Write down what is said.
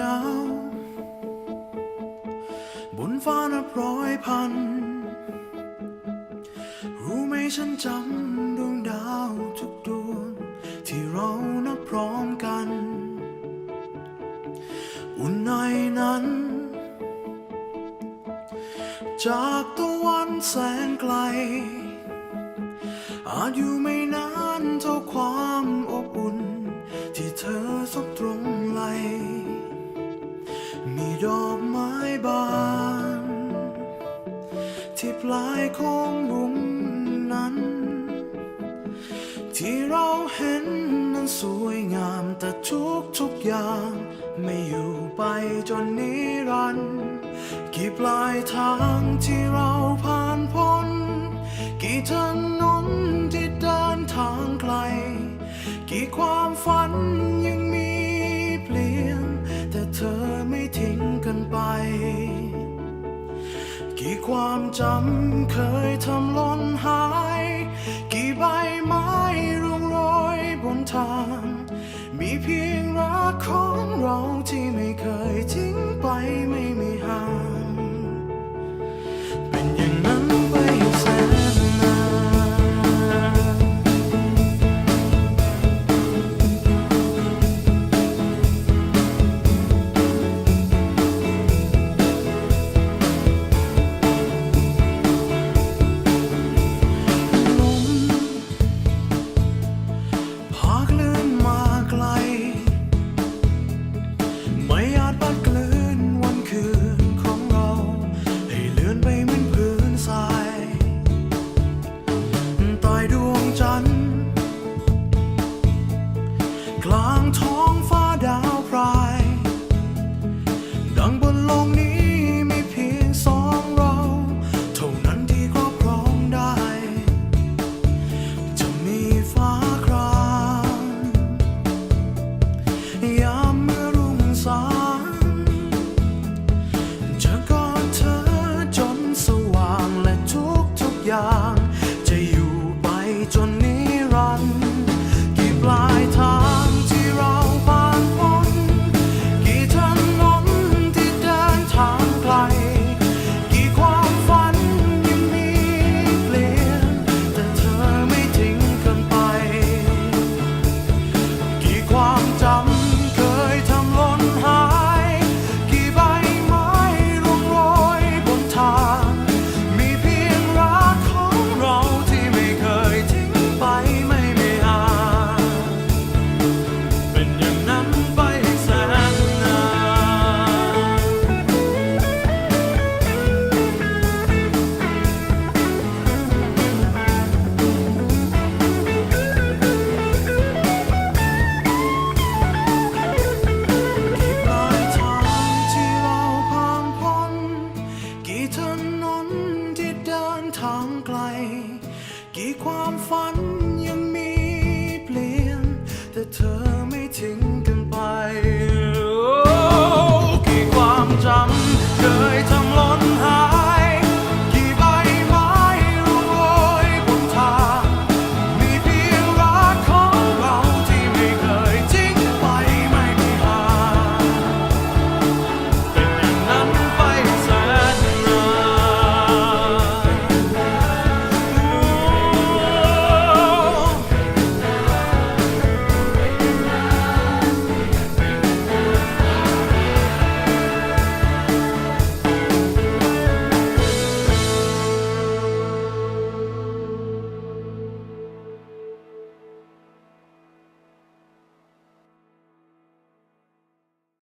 ดาว บนฟ้านับร้อยพัน รู้ไหมฉันจำดวงดาวทุกดวงที่เรานับพร้อมกัน อุ่นในนั้น จากตะวันแสนไกล อาจอยู่ไม่นานเท่าความ ที่ปลายของบุมนั้น ที่เราเห็นนั้นสวยงามแต่ทุกทุกอย่าง ไม่อยู่ไปจนนิรันกี่ปลายทางที่เรา จำเคยทำล้นหา run